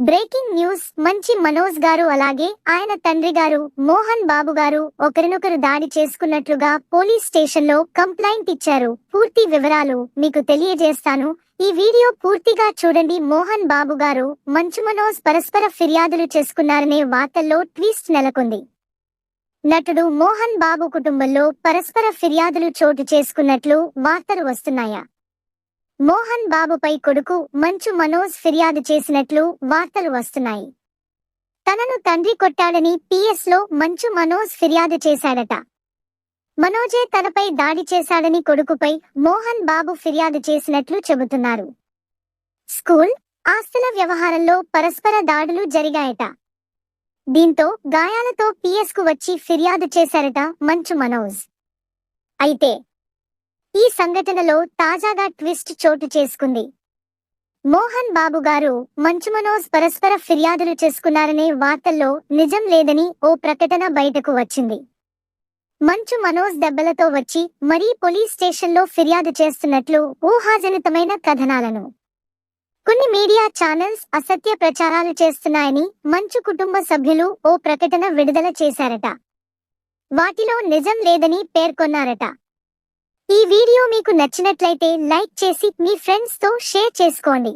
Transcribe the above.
Breaking news మంచి మనోజ్ గారు అలాగే ఆయన తండ్రి గారు మోహన్ బాబు గారు ఒకరినొకరు దాడి చేసుకున్నట్లుగా పోలీస్ స్టేషన్లో కంప్లైంట్ ఇచ్చారు. పూర్తి వివరాలు మీకు తెలియజేస్తాను. ఈ వీడియో పూర్తిగా చూడండి. మోహన్ బాబు గారు మంచు మనోజ్ పరస్పర ఫిర్యాదులు చేసుకున్నారనే వార్తల్లో ట్విస్ట్ నెలకొంది. నటుడు మోహన్ బాబు కుటుంబంలో పరస్పర ఫిర్యాదులు చోటు చేసుకున్నట్లు వార్తలు వస్తున్నాయా. మోహన్ బాబుపై కొడుకు మంచు మనోజ్ ఫిర్యాదు చేసినట్లు వార్తలు వస్తున్నాయి. తనను తండ్రి కొట్టాడని పిఎస్లో మంచు మనోజ్ ఫిర్యాదు చేశాడట. మనోజే తనపై దాడి చేశాడని కొడుకుపై మోహన్ బాబు ఫిర్యాదు చేసినట్లు చెబుతున్నారు. స్కూల్ ఆస్తుల వ్యవహారంలో పరస్పర దాడులు జరిగాయట. దీంతో గాయాలతో పిఎస్కు వచ్చి ఫిర్యాదు చేశారట మంచు మనోజ్. అయితే ఈ సంఘటనలో తాజాగా ట్విస్ట్ చోటు చేసుకుంది. మోహన్ బాబు గారు మంచు మనోజ్ పరస్పర ఫిర్యాదులు చేసుకున్నారనే వార్తల్లో నిజం లేదని ఓ ప్రకటన బయటకు వచ్చింది. మంచు మనోజ్ దెబ్బలతో వచ్చి మరీ పోలీస్ స్టేషన్లో ఫిర్యాదు చేస్తున్నట్లు ఊహాజనితమైన కథనాలను. కొన్ని మీడియా ఛానల్స్ అసత్య ప్రచారాలు చేస్తున్నాయని మంచు కుటుంబ సభ్యులు ఓ ప్రకటన విడుదల చేశారట. వాటిలో నిజం లేదని పేర్కొన్నారట. ఈ వీడియో మీకు నచ్చినట్లయితే లైక్ చేసి మీ ఫ్రెండ్స్తో షేర్ చేసుకోండి.